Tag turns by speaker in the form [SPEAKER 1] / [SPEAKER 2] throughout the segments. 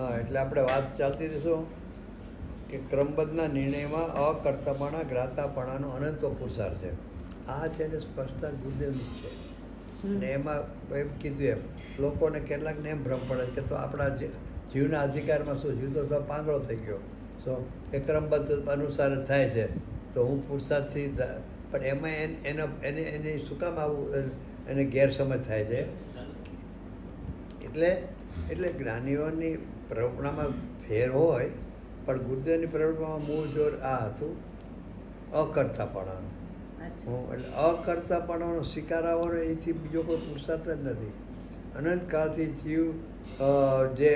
[SPEAKER 1] હા એટલે આપણે વાત ચાલતી રહીશું કે ક્રમબદ્ધના નિર્ણયમાં અકર્તાપણા ગ્રાતાપણાનો અનંતો પુરસાર છે. આ છે ને સ્પષ્ટતા ગુરુદેવની છે. ને એમાં એમ કીધું એમ લોકોને કેટલાકને એમ ભ્રમ પડે કે તો આપણા જીવના અધિકારમાં શું જીવ તો તો પાંગળો થઈ ગયો. સો એ ક્રમબદ્ધ અનુસાર જ થાય છે. તો હું પુરસાદથી પણ એમાં એનો એને એને શું કામ આવું એને ગેરસમજ થાય છે? એટલે એટલે જ્ઞાનીઓની પ્રવૃત્તિમાં ફેર હોય પણ ગુરુદેવની પ્રવૃત્તિમાં મૂળ જોર આ હતું અકર્તાપણાનું. હું એટલે અકર્તાપણાનો શિકાર આવવાનો એથી બીજો કોઈ પુરુષાર્થ જ નથી. અનંતકાળથી જીવ જે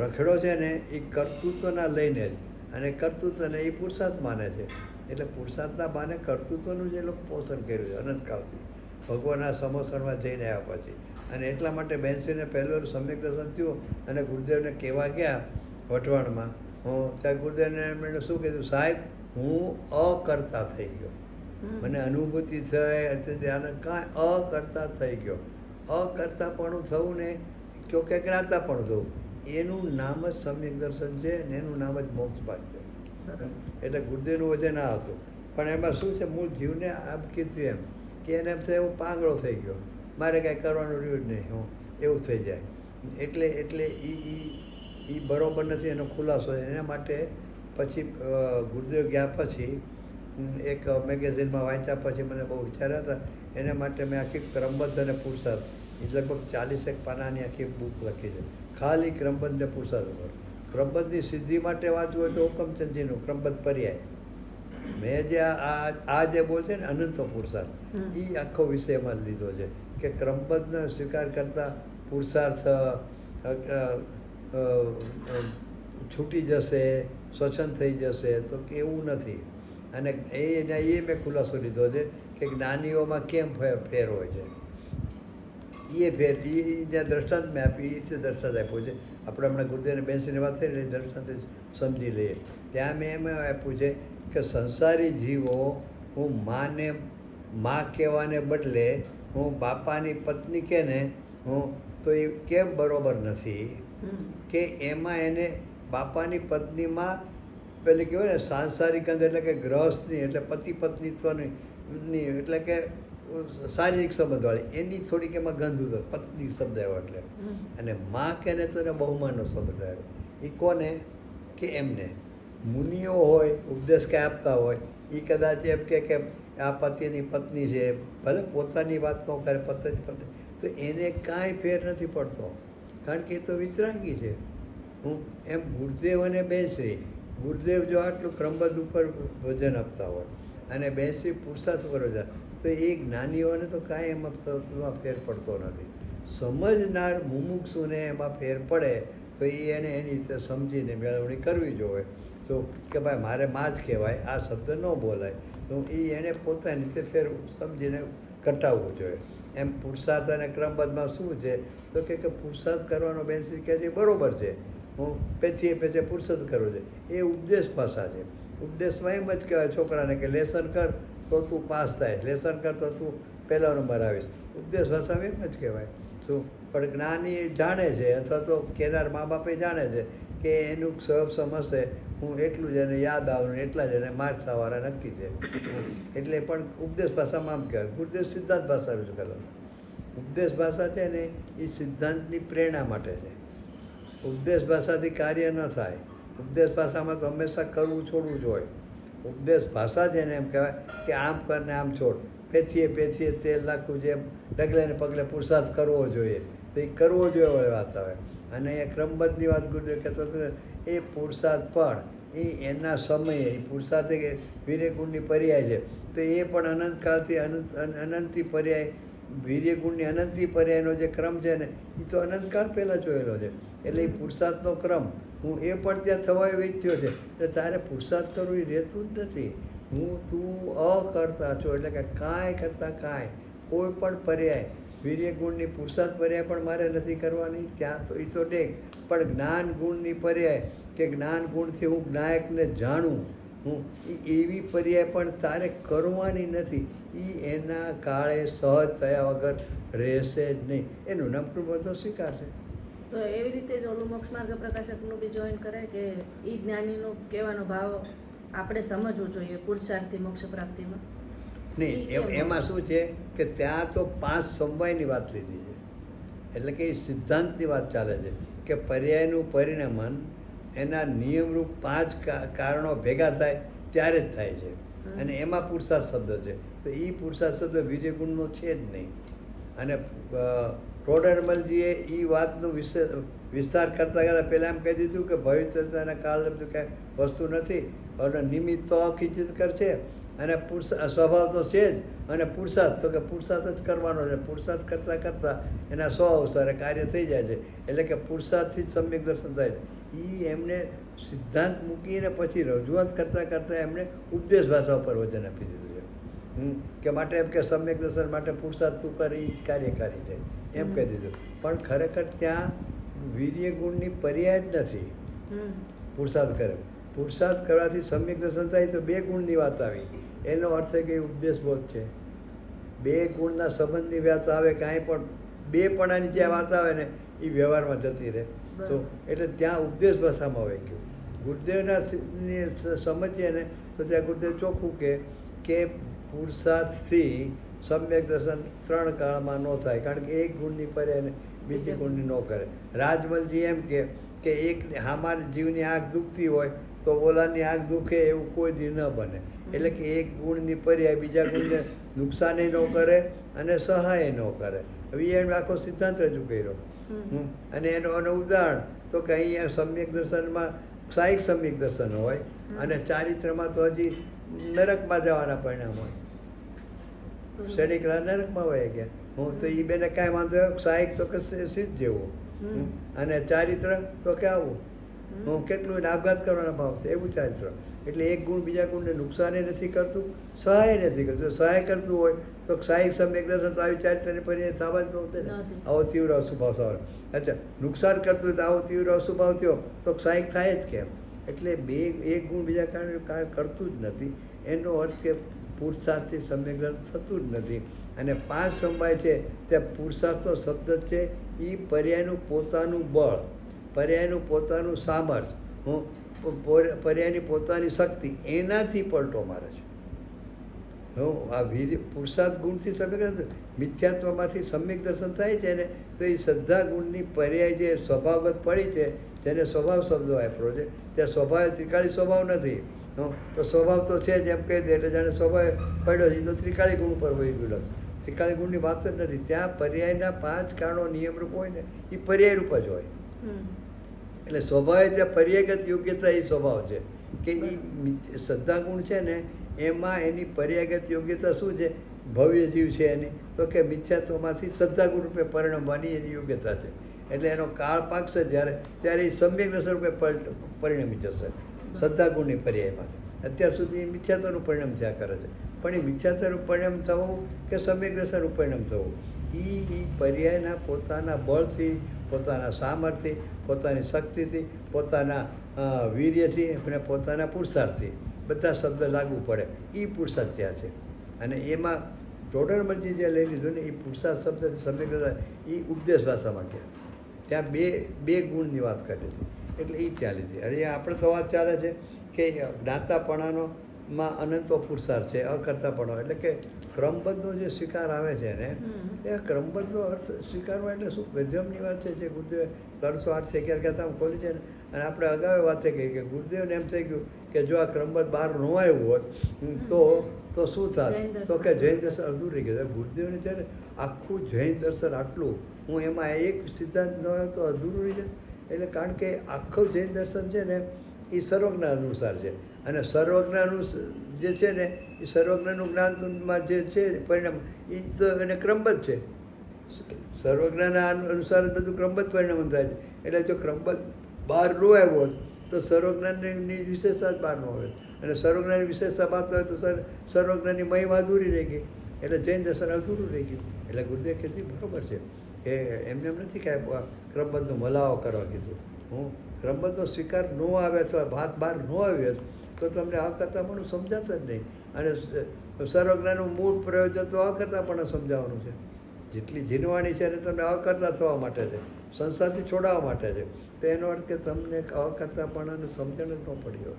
[SPEAKER 1] રખડો છે ને એ કર્તૃત્વના લઈને જ અને કર્તૃત્વને એ પુરુષાર્થ માને છે. એટલે પુરુષાર્થના બાને કર્તૃત્વનું જે લોકો પોષણ કર્યું છે અનંતકાળથી ભગવાનના સમોસણમાં જઈને આવ્યા પછી. અને એટલા માટે બેનસીને પહેલો સમ્યક દર્શન થયું અને ગુરુદેવને કહેવા ગયા વટવાણમાં હું ત્યાં ગુરુદેવને એમણે શું કીધું? સાહેબ હું અકર્તા થઈ ગયો. મને અનુભૂતિ થઈ એટલે ધ્યાન કાંઈ અકર્તા થઈ ગયો. અકર્તાપણું થવું ને કયો કે જ્ઞાતાપણું થવું. એનું નામ જ સમ્યક દર્શન છે અને એનું નામ જ મોક્ષ ભાગ છે. એટલે ગુરુદેવનું વજન આ હતું. પણ એમાં શું છે? મૂળ જીવને આમ કીધું એમ કે એને એમ થાય એવો પાંગળો થઈ ગયો. મારે કાંઈ કરવાનું રહ્યું જ નહીં હું એવું થઈ જાય. એટલે એટલે એ એ બરાબર નથી એનો ખુલાસો. એના માટે પછી ગુરુદેવ ગયા પછી એક મેગેઝિનમાં વાંચ્યા પછી મને બહુ વિચાર્યા હતા. એના માટે મેં આખી ક્રમબદ્ધ અને પુરસાદ એ લગભગ ચાલીસેક પાનાની આખી બુક લખી છે. ખાલી ક્રમબદ્ધ ને પુરસાદ ઉપર. ક્રમબદ્ધની સિદ્ધિ માટે વાંચવું હોય તો હુકમચંદજીનું ક્રમબદ્ધ પર્યાય. મેં જે આ જે બોલ છે ને અનંત
[SPEAKER 2] પુરસાદ
[SPEAKER 1] એ આખો વિષય એમાં લીધો છે. કે ક્રમબદ્ધનો સ્વીકાર કરતા પુરુષાર્થ છૂટી જશે સ્વચ્છંદ થઈ જશે, તો કે એવું નથી. અને એના એ મેં ખુલાસો લીધો છે કે જ્ઞાનીઓમાં કેમ ફેર હોય છે. એ ફેર એ જે દ્રષ્ટાંત મેં આપી એ રીતે દ્રષ્ટાંત આપ્યું છે. આપણે હમણાં ગુરુદેવને બેસીને વાત થઈ એટલે દ્રષ્ટાંત સમજી લઈએ. ત્યાં મેં એમ આપ્યું છે કે સંસારી જીવો હું માને, માં કહેવાને બદલે હું બાપાની પત્ની કે ને હું તો એ કેમ બરોબર નથી કે એમાં એને બાપાની પત્નીમાં પેલી કહેવાય ને સાંસારિક અંદર એટલે કે ગ્રહસ્થની એટલે પતિ પત્નીત્વની એટલે કે શારીરિક સંબંધવાળી એની થોડીક એમાં ગંધ હતો પત્ની શબ્દ આવ્યો એટલે. અને માં કે ને તો એને બહુમાનનો શબ્દ આવ્યો એ કોને? કે એમને. મુનિઓ હોય ઉપદેશ કે આપતા હોય એ કદાચ એમ કે કે આ પતિની પત્ની છે, ભલે પોતાની વાત ન કરે પતિની પત્ની, તો એને કાંઈ ફેર નથી પડતો. કારણ કે એ તો વિતરાંગી છે. હું એમ ગુરુદેવ અને બેનશ્રી, ગુરુદેવ જો આટલું ક્રમબદ્ધ ઉપર ભોજન આપતા હોય અને બેનશ્રી પુરુષાર્થ કરો છે તો એ જ્ઞાનીઓને તો કાંઈ એમાં ફેર પડતો નથી. સમજનાર મુમુક્ષુને એમાં ફેર પડે, તો એ એને એની રીતે સમજીને મેળવણી કરવી જોઈએ. તો કે ભાઈ, મારે માં જ કહેવાય, આ શબ્દ ન બોલાય. તો એ એણે પોતાની રીતે ફેર સમજીને કટાવવું જોઈએ. એમ પુરુષાર્થ અને ક્રમબદ્ધમાં શું છે? તો કે પુરુષાર્થ કરવાનો બેનશ્રી કહે છે, બરાબર બરોબર છે. હું પેથી પેથે પુરુષાર્થ કરવો છે. એ ઉપદેશ ભાષા છે. ઉપદેશમાં એમ જ કહેવાય છોકરાને કે, લેસન કર તો તું પાસ થાય. લેસન કર તો તું પહેલો નંબર આવીશ. ઉપદેશ ભાષામાં એમ જ કહેવાય. શું? પણ જ્ઞાની જાણે છે અથવા તો કેનાર મા બાપે જાણે છે કે એનું સહ સમજશે હું એટલું જ એને યાદ આવવાનું એટલા જ એને માર્ક થવાના નક્કી છે. એટલે પણ ઉપદેશ ભાષામાં આમ કહેવાય. ગુરુદેવ સિદ્ધાંત ભાષા રજૂ કરતા હતા. ઉપદેશ ભાષા છે ને એ સિદ્ધાંતની પ્રેરણા માટે છે. ઉપદેશ ભાષાથી કાર્ય ન થાય. ઉપદેશ ભાષામાં તો હંમેશા કરવું છોડવું જ હોય. ઉપદેશ ભાષા જ એને એમ કહેવાય કે આમ કર ને આમ છોડ. પેથીએ પેથીએ તેલ નાખવું જેમ ડગલે ને પગલે પુરુષાર્થ કરવો જોઈએ. તો એ કરવો જોઈએ વાત આવે અને એ ક્રમબદ્ધની વાત ગુરુદેવ કહેતો હતો એ પુરુષાર્થ પણ એ એના સમયે પુરુષાર્થ વીર્યગુણની પર્યાય છે. તો એ પણ અનંતકાળથી અનંત અનંતથી પર્યાય વીર્યગુણની અનંતથી પર્યાયનો જે ક્રમ છે ને એ તો અનંતકાળ પહેલાં જોયેલો છે. એટલે એ પુરુષાર્થનો ક્રમ, હું એ પણ ત્યાં થવાય વેચ્યો છે. એટલે તારે પુરુષાર્થ કરવું એ રહેતું જ નથી. હું, તું અકર્તા છો, એટલે કે કાંઈ કરતાં કાંઈ, કોઈ પણ પર્યાય વીર્ય ગુણની પુરુષાર્થ પર્યાય પણ મારે નથી કરવાની, ત્યાં તો એ તો ટેક પણ જ્ઞાન ગુણની પર્યાય કે જ્ઞાન ગુણથી હું જ્ઞાયકને જાણું હું એ એવી પર્યાય પણ તારે કરવાની નથી. એ એના કાળે સહજ થયા વગર રહેશે જ નહીં. એનું નામ બધો સ્વીકારશે.
[SPEAKER 2] તો એવી રીતે જ ઓલું મોક્ષ માર્ગ પ્રકાશકનું બી જોઈન કરે કે એ જ્ઞાનીનો કહેવાનો ભાવ આપણે સમજવું જોઈએ પુરુષાર્થથી મોક્ષ પ્રાપ્તિમાં
[SPEAKER 1] નહીં એમાં શું છે કે ત્યાં તો પાંચ સમવાયની વાત લીધી છે. એટલે કે એ સિદ્ધાંતની વાત ચાલે છે કે પર્યાયનું પરિણમન એના નિયમરૂપ પાંચ કારણો ભેગા થાય ત્યારે જ થાય છે. અને એમાં પુરુષાર્થ શબ્દ છે. તો એ પુરુષાર્થ શબ્દ વિજય ગુણનો છે જ નહીં. અને ટોડરમલજીએ એ વાતનું વિસ્તાર કરતાં કરતાં પહેલાં એમ કહી દીધું કે ભવિષ્યતાના કાળ કાંઈ વસ્તુ નથી અને નિમિત્ત તો અખિચિત કરશે. અને પુરુષ સ્વભાવ તો છે જ અને પુરુષાર્થ તો કે પુરુષાર્થ જ કરવાનો છે. પુરુષાર્થ કરતાં કરતાં એના સ્વ અવસરે કાર્ય થઈ જાય છે. એટલે કે પુરુષાર્થથી જ સમ્યક દર્શન થાય છે. એ એમને સિદ્ધાંત મૂકીને પછી રજૂઆત કરતાં કરતાં એમણે ઉપદેશ ભાષા ઉપર વચન આપી દીધું છે. કે માટે એમ કે સમ્યક દર્શન માટે પુરુષાર્થ તું કરી કાર્યકારી છે. એમ કહી દીધું. પણ ખરેખર ત્યાં વીર્ય ગુણની પર્યાય જ નથી. પુરુષાર્થ કરે. પુરુષાર્થ કરવાથી સમ્યક દર્શન થાય તો બે ગુણની વાત આવી. એનો અર્થ છે કે ઉપદેશ બોધ છે. બે ગુણના સંબંધની વાત આવે કાંઈ પણ બે પણાની જે વાત આવે ને એ વ્યવહારમાં જતી રહે. તો એટલે ત્યાં ઉપદેશ ભાષામાં હોય ગયું. ગુરુદેવના સમજીએ ને તો ત્યાં ગુરુદેવ ચોખ્ખું કે કે પુરુષાર્થથી સમ્યક દર્શન ત્રણ કાળમાં ન થાય કારણ કે એક ગુણની પર્યાય ને બીજી ગુણની ન કરે. રાજમલજી એમ કે કે એક હામાર જીવની આંખ દુખતી હોય તો ઓલાની આંખ દુખે એવું કોઈ દી ન બને. એટલે કે એક ગુણની પર્યાય બીજા ગુણને નુકસાને ન કરે અને સહાય ન કરે. હવે એનો આખો સિદ્ધાંત રજૂ કર્યો. અને એનો એનું ઉદાહરણ તો કે અહીંયા સમ્યક દર્શનમાં સાહિક સમ્યક દર્શન હોય અને ચારિત્રમાં તો હજી નરકમાં જવાના પરિણામ હોય. શનિક નરકમાં હોય ગયા. હું તો એ બેને કાંઈ વાંધો સાહિક તો કે સિદ્ધ જેવો. અને ચારિત્ર તો કે આવું. હું કેટલું આપઘાત કરવાનો ભાવ છે. એવું ચારિત્ર. એટલે એક ગુણ બીજા ગુણને નુકસાને નથી કરતું સહાય નથી કરતું. સહાય કરતું હોય તો સાહેબ સમ્યક દર્શન તો આવી ચારિત્રની પર્યાય થવા જ નહોતો ને. આવો તીવ્ર અશુભાવ થવાનો. અચ્છા નુકસાન કરતું હોય તો આવો તીવ્ર અશુભાવ થયો તો સાહિક થાય જ કેમ? એટલે બે એક ગુણ બીજા કારણે કરતું જ નથી. એનો અર્થ કે પુરુષાર્થથી સમ્યક દર્શન થતું જ નથી. અને પાંચ સમવાય છે તે પુરુષાર્થનો શબ્દ છે એ પર્યાયનું પોતાનું બળ પર્યાયનું પોતાનું સામર્થ્ય હું પર્યાયની પોતાની શક્તિ એનાથી પલટો મારે છે. હું આ વીર પુરુષાર્થ ગુણથી સમ્યક મિથ્યાત્વમાંથી સમ્યક દર્શન થાય છે ને, તો એ શ્રદ્ધા ગુણની પર્યાય જે સ્વભાવગત પડી છે તેને સ્વભાવ શબ્દો આપ્યો છે, ત્યાં સ્વભાવ ત્રિકાળી સ્વભાવ નથી. તો સ્વભાવ તો છે જ એમ કહી દે, એટલે જાણે સ્વભાવ પડ્યો છે તો ત્રિકાળી ગુણ ઉપર વહી ગયું ત્રિકાળી ગુણની વાત જ નથી. ત્યાં પર્યાયના પાંચ કારણો નિયમરૂપ હોય ને, એ પર્યાય રૂપ જ હોય. એટલે સ્વભાવે ત્યાં પર્યાગત યોગ્યતા એ સ્વભાવ છે કે એ શ્રદ્ધા ગુણ છે ને, એમાં એની પર્યાગત યોગ્યતા શું છે? ભવ્ય જીવ છે એની. તો કે મિથ્યાત્વમાંથી શ્રદ્ધા ગુણ રૂપે પરિણમવાની એની યોગ્યતા છે. એટલે એનો કાળ પાકશે જ્યારે, ત્યારે એ સમ્યક સ્વરૂપે પરિણમી જશે. શ્રદ્ધા ગુણની પર્યાયમાંથી. અત્યાર સુધી મિથ્યાત્વનું પરિણામ થયા કરે છે. પણ એ મિથ્યાત્વનું પરિણામ થવું કે સમ્યક દર્શનનું પરિણામ થવું? એ એ પર્યાયના પોતાના બળથી, પોતાના સામર્થ્યથી પોતાની શક્તિથી, પોતાના વીર્યથી અને પોતાના પુરુષાર્થથી બધા શબ્દ લાગુ પડે. એ પુરુષાર્થ ત્યાં છે. અને એમાં ટોડરમલજી જે લઈ લીધું ને એ પુરુષાર્થ શબ્દ દર્શન એ ઉપદેશ ભાષામાં ગયા ત્યાં બે બે ગુણની વાત કરી હતી. એટલે એ ત્યાં લીધી. અને આપણે તો વાત ચાલે છે કે જ્ઞાતાપણાનો માં અનંતો પુરુષાર્થ છે અકર્તાપણો એટલે કે ક્રમબદ્ધનો જે સ્વીકાર આવે છે ને એ ક્રમબદ્ધનો અર્થ સ્વીકારવા એટલે શું? ગજબની વાત છે જે ગુરુદેવ ત્રણસો આઠ અગિયાર કહેતા ખોલી છે ને અને આપણે અગાઉ વાત થઈ ગઈ કે ગુરુદેવને એમ થઈ ગયું કે જો આ ક્રમબદ્ધ બહાર ન આવ્યું હોત તો તો શું થાત? તો કે જૈન દર્શન અધૂરું રહી ગયું ગુરુદેવને છે ને આખું જૈન દર્શન આટલું હું એમાં એક સિદ્ધાંત ન હોય તો અધૂરું રહી જાય એટલે કારણ કે આખું જૈન દર્શન છે ને એ સર્વજ્ઞ અનુસાર છે. અને સર્વજ્ઞાનું જે છે ને, એ સર્વજ્ઞનું જ્ઞાનમાં જે છે, પરિણામ એ તો એને ક્રમબદ્ધ છે. સર્વજ્ઞાના અનુસાર બધું ક્રમબદ્ધ પરિણામ થાય છે. એટલે જો ક્રમબદ્ધ બહાર ન આવ્યો હોત તો સર્વજ્ઞાનની વિશેષતા જ બહાર ન આવે અને સર્વજ્ઞાની વિશેષતા બહાર હોય તો સર સર્વજ્ઞાની મહિમા અધૂરી રહી ગઈ. એટલે જૈન દર્શન અધૂરું રહી ગયું. એટલે ગુરુદેવ કીધું બરાબર છે. કે એમને એમ નથી કે ક્રમબદ્ધનો મલાવો કરવા કીધું. હું ક્રમબદ્ધનો સ્વીકાર ન આવે અથવા ભાત બહાર ન આવ્યો તો તમને અકર્તાપણું સમજાતા જ નહીં. અને સર્વજ્ઞાનનું મૂળ પ્રયોજન તો અકર્તાપણ સમજાવવાનું છે. જેટલી જીનવાણી છે એને તમને અકર્તા થવા માટે છે. સંસારથી છોડાવવા માટે છે. તો એનો અર્થ કે તમને અકર્તાપણાનું સમજણ જ ન પડી હોય.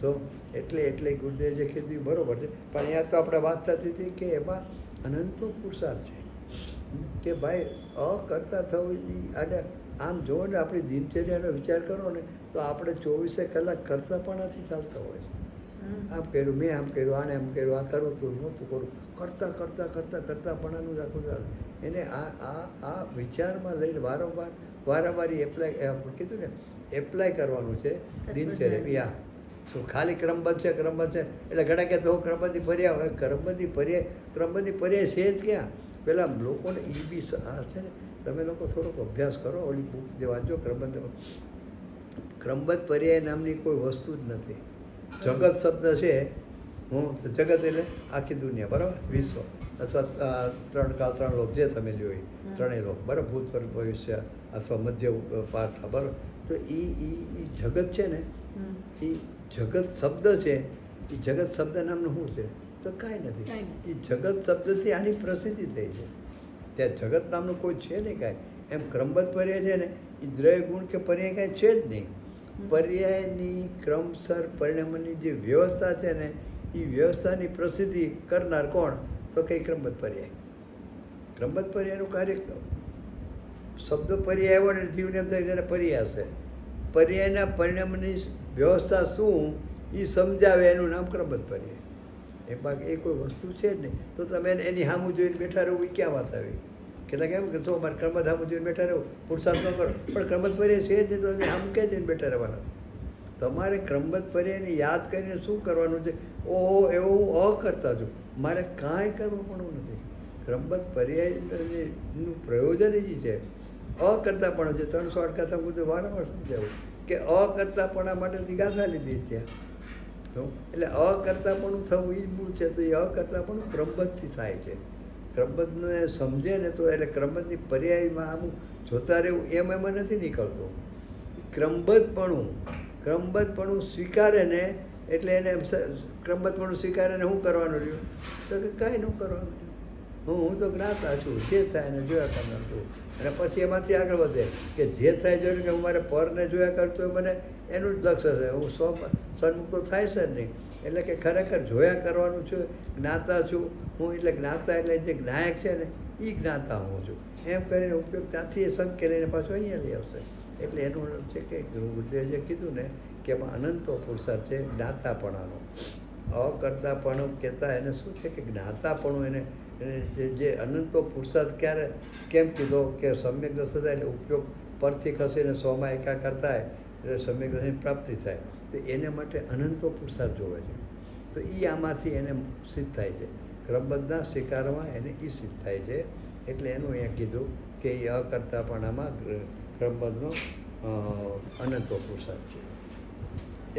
[SPEAKER 1] સો એટલે એટલે ગુરુદેવ જે કીધું બરાબર છે. પણ અહીંયા તો આપણે વાત થતી હતી કે એમાં અનંતો પુરુષાર્થ છે. કે ભાઈ અકર્તા થવી આજે આમ જુઓ ને આપણી દિનચર્યાનો વિચાર કરો ને તો આપણે ચોવીસે કલાક કરતાપણાથી ચાલતા હોય. છે
[SPEAKER 2] હમ.
[SPEAKER 1] આમ કર્યું મેં આમ કર્યું આને આમ કર્યું આ કરું તું નહોતું કરું. કરતાં કરતાં કરતાં કરતાં પણ આનું આખું ચાલે. એને આ આ આ વિચારમાં લઈને વારંવાર વારંવાર એપ્લાય કીધું ને એપ્લાય કરવાનું છે દિનચર્યા આ શું ખાલી ક્રમબદ્ધ છે ક્રમબદ્ધ છે? એટલે ઘણા કે તો ક્રમબદ્ધી પર્યા હોય ક્રમબદ્ધી પર્યાય ક્રમબદ્ધી પર્યાય છે જ ક્યાં? પેલા લોકોને એ બી છે ને તમે લોકો થોડોક અભ્યાસ કરો ઓલી બુક જે વાંચો ક્રમબદ્ધ ક્રમબદ્ધ પર્યાય નામની કોઈ વસ્તુ જ નથી. જગત શબ્દ છે હું જગત એટલે આખી દુનિયા બરાબર? વિશ્વ. અથવા ત્રણ કાલ ત્રણ લોક જે તમે લ્યો એ ત્રણેય લોક બરાબર? ભૂત પર ભવિષ્ય અથવા મધ્ય પાર્થા બરાબર? તો એ એ જગત છે ને એ જગત શબ્દ છે એ જગત શબ્દ નામનું શું છે? તો કાંઈ નથી. એ જગત શબ્દથી આની પ્રસિદ્ધિ થઈ છે. ત્યાં જગત નામનું કોઈ છે નહીં કાંઈ. એમ ક્રમબદ્ધ પર્યાય છે ને એ દ્રવ્ય ગુણ કે પર્યાય કાંઈ છે જ નહીં. પર્યાયની ક્રમસર પરિણામની જે વ્યવસ્થા છે ને એ વ્યવસ્થાની પ્રસિદ્ધિ કરનાર કોણ? તો કંઈ ક્રમબદ્ધ પર્યાય. ક્રમબદ્ધ પર્યાયનું કાર્ય શબ્દ પર્યાય આવ્યો ને જીવને એમ એને પર્યાય હશે પર્યાયના પરિણામની વ્યવસ્થા શું? એ સમજાવે એનું નામ ક્રમબદ્ધ પર્યાય. એ બાકી એ કોઈ વસ્તુ છે જ નહીં. તો તમે એની સામું જોઈને બેઠા રહો એ ક્યાં વાત આવી? કેટલાક એમ કે તો અમારે કર્મ ધામ જોઈને બેઠા રહો પુરુષાર્થ ન કરો. પણ કર્મત પર્યાય છે જ નહીં તો અમે આમ કે જઈને બેઠા રહેવાના. તમારે ક્રમબદ્ધ પર્યાયને યાદ કરીને શું કરવાનું છે? ઓહો, એવો હું અ કરતા છું. મારે કાંઈ કરવું પણ નથી. ક્રમબદ્ધ પર્યાયનું પ્રયોજન જ છે. અકર્તાપણો છે. ત્રણસો કથા હું તો વારંવાર સમજાવું કે અકર્તાપણા માટે ગાથા લીધી ત્યાં તો એટલે અકર્તાપણું થવું એ જ મૂળ છે. તો એ અકર્તાપણું ક્રમબદ્ધથી થાય છે. ક્રમબદ્ધને સમજે ને તો એટલે ક્રમબદ્ધની પર્યાયમાં આમ જોતા રહેવું એમ એમાં નથી નીકળતું. ક્રમબદ્ધપણું ક્રમબદ્ધપણું સ્વીકારે ને એટલે એને ક્રમબદ્ધપણું સ્વીકારે ને શું કરવાનું રહ્યું? તો કે કાંઈ ન કરવાનું હું હું તો જ્ઞાતા છું, જે થાય એને જોયા કરનાર છું. અને પછી એમાંથી આગળ વધે કે જે થાય જોઈએ કે હું મારે પરને જોયા કરતો હોય મને એનું જ લક્ષ્ય છે હું સ્વ સન્મુક્ત થાય છે જ નહીં. એટલે કે ખરેખર જોયા કરવાનું છું, જ્ઞાતા છું. હું એટલે જ્ઞાતા એટલે જે જ્ઞાયક છે ને એ જ્ઞાતા હું છું. એમ કરીને ઉપયોગ ત્યાંથી એ સંકેલીને પાછો અહીંયા લઈ આવશે. એટલે એનું છે કે ગુરુદેવ જે કીધું ને, કે એમાં અનંતો પુરુષાર્થ છે જ્ઞાતાપણાનો. અકર્તાપણું કહેતા એને શું છે કે જ્ઞાતાપણું એને એને જે અનંતો પુરુષાર્થ ક્યારે કેમ કીધો કે સમ્યક દર્શન થાય એટલે ઉપયોગ પરથી ખસીને સોમાં એકાકાર થાય એટલે સમ્યક દર્શનની પ્રાપ્તિ થાય. તો એને માટે અનંતો પુરુષાર્થ જોવે છે. તો એ આમાંથી એને સિદ્ધ થાય છે. ક્રમબદ્ધના શિકારમાં એને એ સિદ્ધ થાય છે. એટલે એનું અહીંયા કીધું કે એ અકર્તાપણામાં ક્રમબદ્ધનો અનંતો પુરુષાર્થ છે.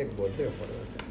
[SPEAKER 1] એક બોલતો પડે